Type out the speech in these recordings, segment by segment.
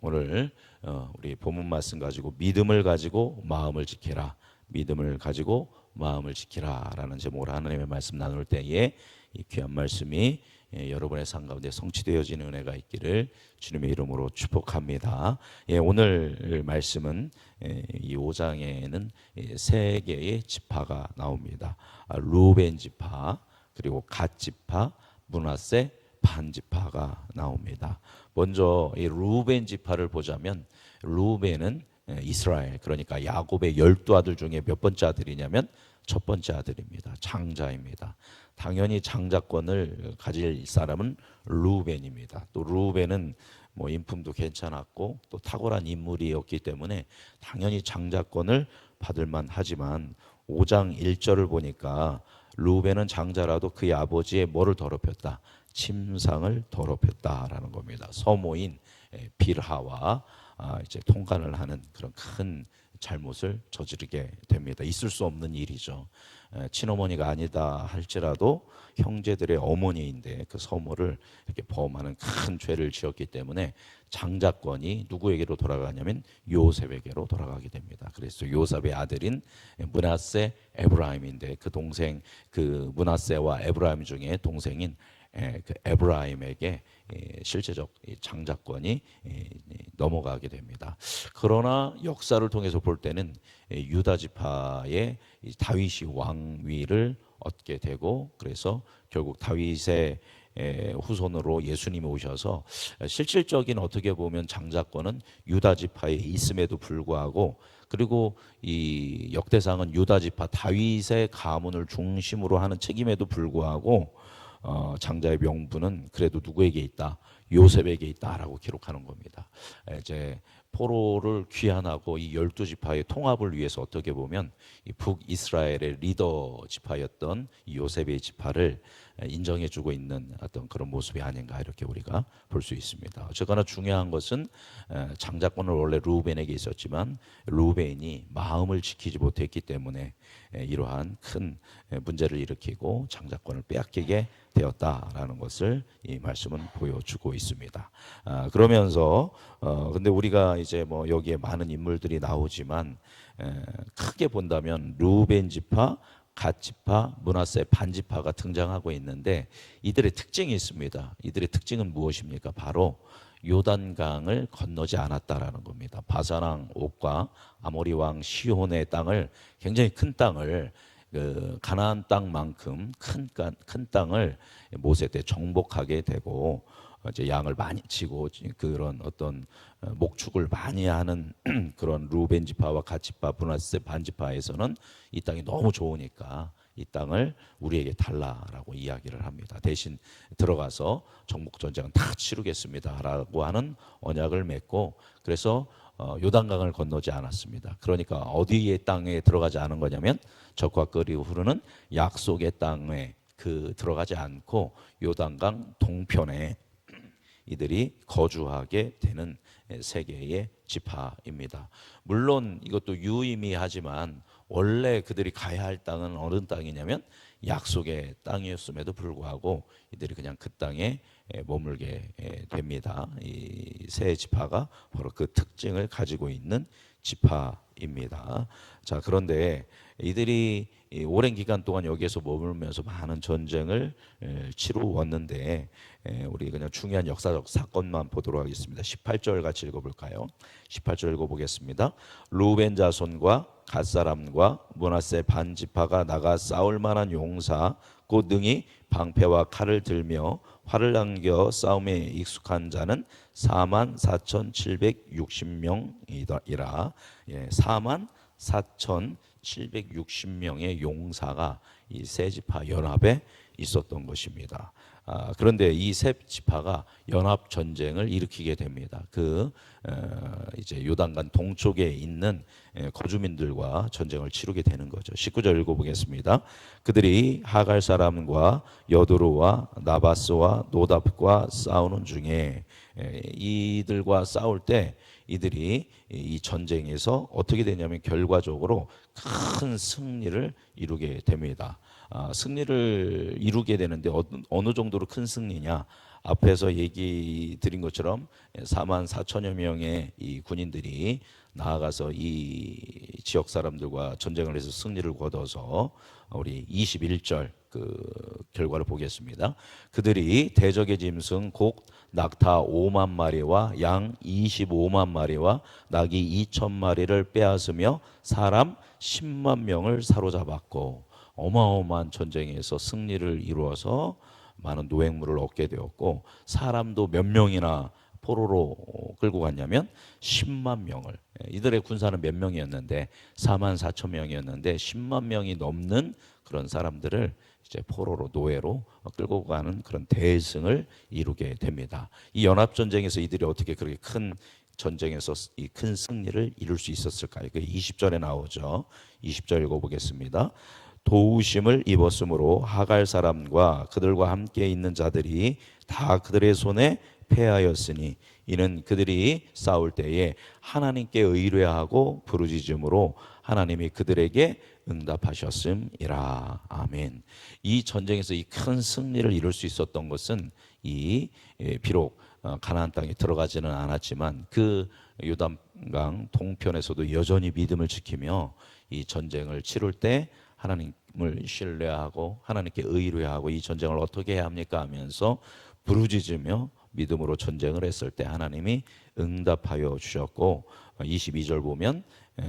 오늘 어, 우리 본문 말씀 가지고 믿음을 가지고 마음을 지키라. 믿음을 가지고 마음을 지키라라는 제목으로 하나님의 말씀 나눌 때에 이 귀한 말씀이 예, 여러분의 삶 가운데 성취되어지는 은혜가 있기를 주님의 이름으로 축복합니다. 예, 오늘 말씀은 예, 이 5장에는 예, 세 개의 지파가 나옵니다. 아, 루벤 지파, 그리고 갓 지파, 문하세 반 지파가 나옵니다. 먼저 이 루벤 지파를 보자면 루벤은 예, 이스라엘 그러니까 야곱의 열두 아들 중에 몇 번째 아들이냐면 첫 번째 아들입니다. 장자입니다. 당연히 장자권을 가질 사람은 루벤입니다. 또 루벤은 뭐 인품도 괜찮았고 또 탁월한 인물이었기 때문에 당연히 장자권을 받을 만 하지만 5장 1절을 보니까 루벤은 장자라도 그의 아버지의 뭐를 더럽혔다. 침상을 더럽혔다라는 겁니다. 서모인 에, 빌하와 아, 이제 통관을 하는 그런 큰 잘못을 저지르게 됩니다. 있을 수 없는 일이죠. 에, 친어머니가 아니다 할지라도 형제들의 어머니인데 그 서모를 이렇게 범하는 큰 죄를 지었기 때문에 장자권이 누구에게로 돌아가냐면 요셉에게로 돌아가게 됩니다. 그래서 요셉의 아들인 문하세 에브라임인데 그 동생 그 문하세와 에브라임 중에 동생인 에, 그 에브라임에게 예, 실제적 이 장자권이 예, 넘어가게 됩니다. 그러나 역사를 통해서 볼 때는 예, 유다 지파의 이 다윗이 왕위를 얻게 되고 그래서 결국 다윗의 에, 후손으로 예수님이 오셔서 실질적인 어떻게 보면 장자권은 유다 지파에 있음에도 불구하고 그리고 이 역대상은 유다 지파 다윗의 가문을 중심으로 하는 책임에도 불구하고 어, 장자의 명분은 그래도 누구에게 있다? 요셉에게 있다라고 기록하는 겁니다. 이제 포로를 귀환하고 이 열두 지파의 통합을 위해서 어떻게 보면 이 북이스라엘의 리더 지파였던 이 요셉의 지파를 인정해주고 있는 어떤 그런 모습이 아닌가 이렇게 우리가 볼 수 있습니다. 어쨌거나 중요한 것은 장자권을 원래 루벤에게 있었지만 루벤이 마음을 지키지 못했기 때문에 이러한 큰 문제를 일으키고 장자권을 빼앗기게 되었다라는 것을 이 말씀은 보여주고 있습니다. 아, 그러면서 어, 근데 우리가 이제 뭐 여기에 많은 인물들이 나오지만 에, 크게 본다면 루벤 지파, 갓 지파, 문하세 반 지파가 등장하고 있는데 이들의 특징이 있습니다. 이들의 특징은 무엇입니까? 바로 요단강을 건너지 않았다라는 겁니다. 바사랑 옥과 아모리 왕 시혼의 땅을 굉장히 큰 땅을 그 가나안 땅만큼 큰, 큰 땅을 모세 때 정복하게 되고 이제 양을 많이 치고 그런 어떤 목축을 많이 하는 그런 루벤 지파와 갓 지파, 브나스 반 지파에서는 이 땅이 너무 좋으니까 이 땅을 우리에게 달라라고 이야기를 합니다. 대신 들어가서 정복 전쟁은 다 치르겠습니다라고 하는 언약을 맺고 그래서 어, 요단강을 건너지 않았습니다. 그러니까 어디의 땅에 들어가지 않은 거냐면 적과 끓이 흐르는 약속의 땅에 그 들어가지 않고 요단강 동편에 이들이 거주하게 되는 세계의 지파입니다. 물론 이것도 유의미하지만 원래 그들이 가야 할 땅은 어느 땅이냐면 약속의 땅이었음에도 불구하고 이들이 그냥 그 땅에 머물게 됩니다. 이 세 지파가 바로 그 특징을 가지고 있는 지파입니다. 자 그런데 이들이 오랜 기간 동안 여기에서 머물면서 많은 전쟁을 치루었는데 우리 그냥 중요한 역사적 사건만 보도록 하겠습니다. 18절 같이 읽어볼까요? 18절 읽어보겠습니다. 루벤 자손과 갓 사람과 문하세 반 지파가 나가 싸울 만한 용사 곧 능히 방패와 칼을 들며 활을 당겨 싸움에 익숙한 자는 4만 4,760명이라 예, 4만 4,760명의 용사가 이 세 지파 연합에 있었던 것입니다. 아, 그런데 이 세 지파가 연합 전쟁을 일으키게 됩니다. 그 어, 이제 요단강 동쪽에 있는 에, 거주민들과 전쟁을 치르게 되는 거죠. 19절 읽어보겠습니다. 그들이 하갈 사람과 여도로와 나바스와 노답과 싸우는 중에 에, 이들과 싸울 때 이들이 이 전쟁에서 어떻게 되냐면 결과적으로 큰 승리를 이루게 됩니다. 아, 승리를 이루게 되는데 어, 어느 정도로 큰 승리냐? 앞에서 얘기 드린 것처럼 4만 4천여 명의 이 군인들이 나아가서 이 지역 사람들과 전쟁을 해서 승리를 거둬서 우리 21절 그 결과를 보겠습니다. 그들이 대적의 짐승 곡 낙타 5만 마리와 양 25만 마리와 낙이 2천 마리를 빼앗으며 사람 10만 명을 사로잡았고 어마어마한 전쟁에서 승리를 이루어서 많은 노획물을 얻게 되었고 사람도 몇 명이나 포로로 끌고 갔냐면 10만 명을 예, 이들의 군사는 몇 명이었는데 4만 4천 명이었는데 10만 명이 넘는 그런 사람들을 이제 포로로 노예로 끌고 가는 그런 대승을 이루게 됩니다. 이 연합 전쟁에서 이들이 어떻게 그렇게 큰 전쟁에서 이 큰 승리를 이룰 수 있었을까요? 그 20절에 나오죠. 20절 읽어보겠습니다. 도우심을 입었으므로 하갈 사람과 그들과 함께 있는 자들이 다 그들의 손에 패하였으니 이는 그들이 싸울 때에 하나님께 의뢰하고 부르짖음으로 하나님이 그들에게 응답하셨음이라 아멘. 이 전쟁에서 이 큰 승리를 이룰 수 있었던 것은 이 예, 비록 어, 가나안 땅에 들어가지는 않았지만 그 요단강 동편에서도 여전히 믿음을 지키며 이 전쟁을 치룰 때 하나님을 신뢰하고 하나님께 의뢰하고 이 전쟁을 어떻게 해야 합니까 하면서 부르짖으며 믿음으로 전쟁을 했을 때 하나님이 응답하여 주셨고 22절 보면 에,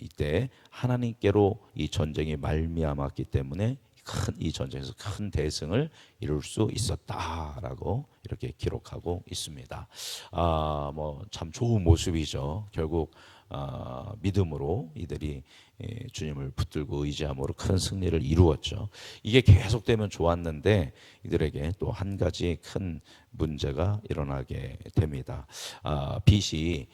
이때 하나님께로 이 전쟁이 말미암았기 때문에 큰 이 전쟁에서 큰 대승을 이룰 수 있었다라고 이렇게 기록하고 있습니다. 아, 뭐 참 좋은 모습이죠. 결국 아, 믿음으로 이들이 예, 주님을 붙들고 의지함으로 큰 승리를 이루었죠. 이게 계속되면 좋았는데 이들에게 또 한 가지 큰 문제가 일어나게 됩니다. 아, BC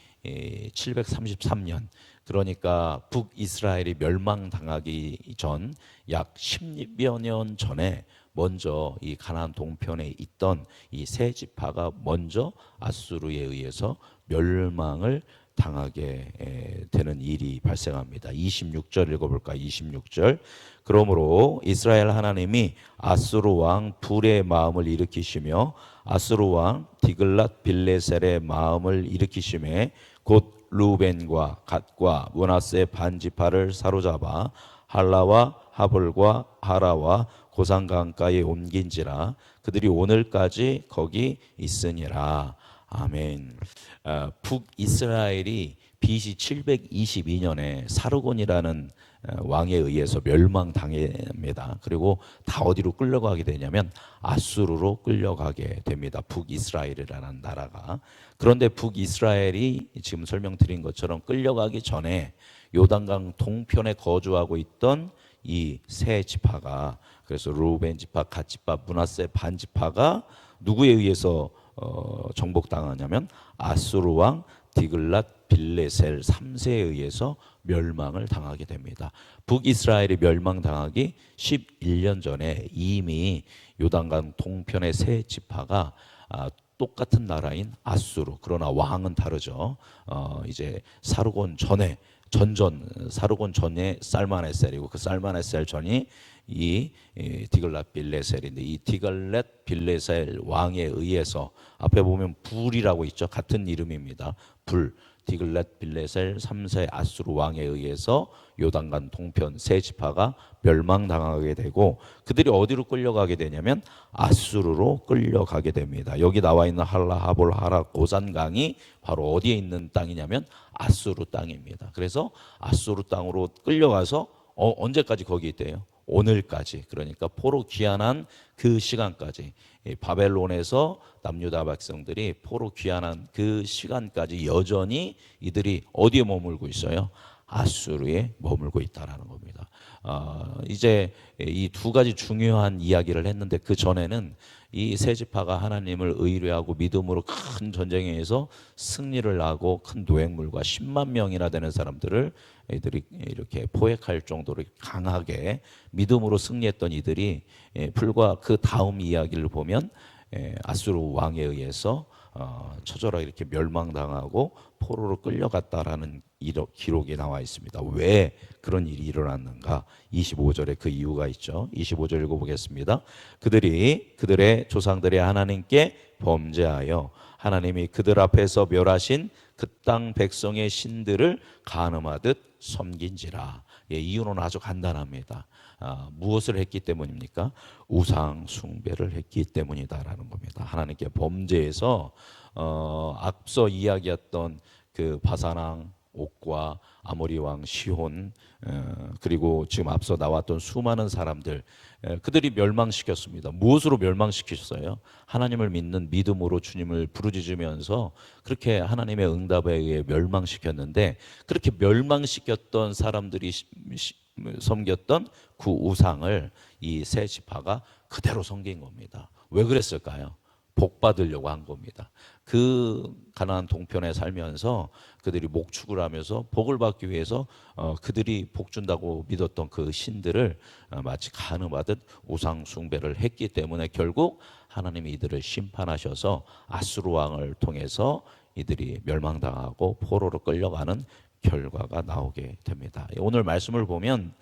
733년 그러니까 북이스라엘이 멸망당하기 전 약 10여 년 전에 먼저 이 가나안 동편에 있던 이 세 지파가 먼저 아수르에 의해서 멸망을 당하게 에, 되는 일이 발생합니다. 26절 읽어볼까? 26절. 그러므로 이스라엘 하나님이 아수르 왕 불의 마음을 일으키시며 아수르 왕 디글랏 빌레셀의 마음을 일으키심에 곧 루벤과 갓과 문하세 반지파를 사로잡아 할라와 하볼과 하라와 고산 강가에 옮긴지라 그들이 오늘까지 거기 있으니라. 아멘. 어, 북이스라엘이 BC 722년에 사르곤이라는 어, 왕에 의해서 멸망당합니다. 그리고 다 어디로 끌려가게 되냐면 아수르로 끌려가게 됩니다. 북이스라엘이라는 나라가. 그런데 북이스라엘이 지금 설명드린 것처럼 끌려가기 전에 요단강 동편에 거주하고 있던 이 세 지파가 그래서 루벤 지파, 갓 지파, 문하세 반 지파가 누구에 의해서 어, 정복당하냐면 아수르 왕 디글랏 빌레셀 3세에 의해서 멸망을 당하게 됩니다. 북이스라엘이 멸망당하기 11년 전에 이미 요단강 동편의 세 지파가 아, 똑같은 나라인 아수르 그러나 왕은 다르죠. 어, 이제 사르곤 전에 전전 사르곤 전에 살마네셀이고 그 살마네셀 전이 이, 이 디글랏 빌레셀인데 이 디글렛 빌레셀 왕에 의해서 앞에 보면 불이라고 있죠. 같은 이름입니다. 불 디글렛 빌레셀 3세 아수르 왕에 의해서 요단강 동편 세 지파가 멸망당하게 되고 그들이 어디로 끌려가게 되냐면 아수르로 끌려가게 됩니다. 여기 나와 있는 할라 하볼 하라 고산강이 바로 어디에 있는 땅이냐면 아수르 땅입니다. 그래서 아수르 땅으로 끌려가서 어, 언제까지 거기 있대요? 오늘까지 그러니까 포로 귀환한 그 시간까지 바벨론에서 남유다 백성들이 포로 귀환한 그 시간까지 여전히 이들이 어디에 머물고 있어요? 아수르에 머물고 있다라는 겁니다. 어, 이제 이 두 가지 중요한 이야기를 했는데 그 전에는 이 세 지파가 하나님을 의뢰하고 믿음으로 큰 전쟁에서 승리를 하고 큰 노획물과 10만 명이나 되는 사람들을 이들이 이렇게 포획할 정도로 강하게 믿음으로 승리했던 이들이 예, 불과 그 다음 이야기를 보면 예, 아수르 왕에 의해서 어, 처절하게 이렇게 멸망당하고 포로로 끌려갔다라는 기록이 나와 있습니다. 왜 그런 일이 일어났는가? 25절에 그 이유가 있죠. 25절 읽어보겠습니다. 그들이 그들의 조상들의 하나님께 범죄하여 하나님이 그들 앞에서 멸하신 그 땅 백성의 신들을 간음하듯 섬긴지라. 예, 이유는 아주 간단합니다. 아, 무엇을 했기 때문입니까? 우상 숭배를 했기 때문이다라는 겁니다. 하나님께 범죄해서 어, 앞서 이야기했던 그 바사랑 옥과 아모리 왕 시혼 어, 그리고 지금 앞서 나왔던 수많은 사람들 에, 그들이 멸망시켰습니다. 무엇으로 멸망시키셨어요? 하나님을 믿는 믿음으로 주님을 부르짖으면서 그렇게 하나님의 응답에 의해 멸망시켰는데 그렇게 멸망시켰던 사람들이 섬겼던 그 우상을 이 세 지파가 그대로 섬긴 겁니다. 왜 그랬을까요? 복 받으려고 한 겁니다. 그 가나안 동편에 살면서 그들이 목축을 하면서 복을 받기 위해서 어, 그들이 복 준다고 믿었던 그 신들을 어, 마치 간음하듯 우상 숭배를 했기 때문에 결국 하나님이 이들을 심판하셔서 아수르 왕을 통해서 이들이 멸망당하고 포로로 끌려가는 결과가 나오게 됩니다. 오늘 말씀을 보면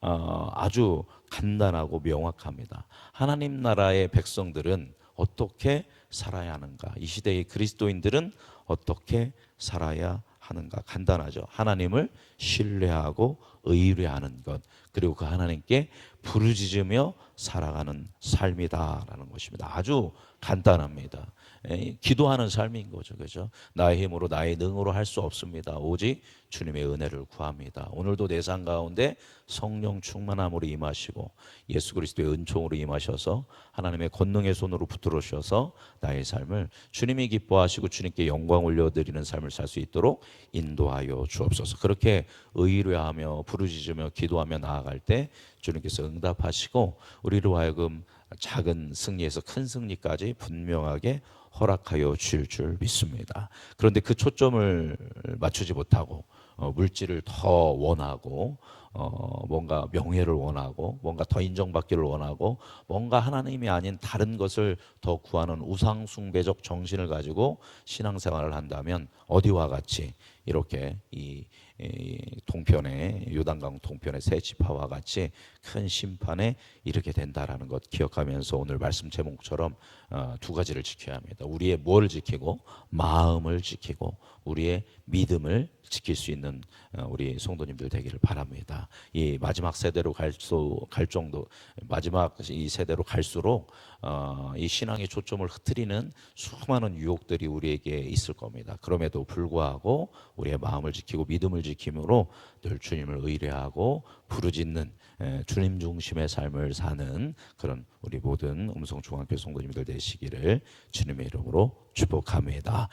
어, 아주 간단하고 명확합니다. 하나님 나라의 백성들은 어떻게 살아야 하는가? 이 시대의 그리스도인들은 어떻게 살아야 하는가? 간단하죠. 하나님을 신뢰하고 의뢰하는 것, 그리고 그 하나님께 부르짖으며 살아가는 삶이다라는 것입니다. 아주 간단합니다. 에, 기도하는 삶인 거죠. 그죠? 나의 힘으로 나의 능으로 할 수 없습니다. 오직 주님의 은혜를 구합니다. 오늘도 내 삶 가운데 성령 충만함으로 임하시고 예수 그리스도의 은총으로 임하셔서 하나님의 권능의 손으로 붙들으셔서 나의 삶을 주님이 기뻐하시고 주님께 영광 올려 드리는 삶을 살 수 있도록 인도하여 주옵소서. 그렇게 의뢰하며 부르짖으며 기도하며 나아갈 때 주님께서 응답하시고 우리로 하여금 작은 승리에서 큰 승리까지 분명하게 허락하여 주실 줄 믿습니다. 그런데 그 초점을 맞추지 못하고 어, 물질을 더 원하고 어, 뭔가 명예를 원하고 뭔가 더 인정받기를 원하고 뭔가 하나님이 아닌 다른 것을 더 구하는 우상 숭배적 정신을 가지고 신앙생활을 한다면 어디와 같이 이렇게 이, 이 동편의 요단강 동편의 세 지파와 같이 큰 심판에 이르게 된다라는 것 기억하면서 오늘 말씀 제목처럼 어, 두 가지를 지켜야 합니다. 우리의 뭘 지키고 마음을 지키고 우리의 믿음을 지킬 수 있는 어, 우리 성도님들 되기를 바랍니다. 이 마지막 세대로 갈, 수, 갈 정도 마지막 이 세대로 갈수록 어, 이 신앙의 초점을 흐트리는 수많은 유혹들이 우리에게 있을 겁니다. 그럼에도 불구하고 우리의 마음을 지키고 믿음을 지킴으로 늘 주님을 의뢰하고 부르짖는 에, 주님 중심의 삶을 사는 그런 우리 모든 음성 중학교 성도님들 되시기를 주님의 이름으로 축복합니다.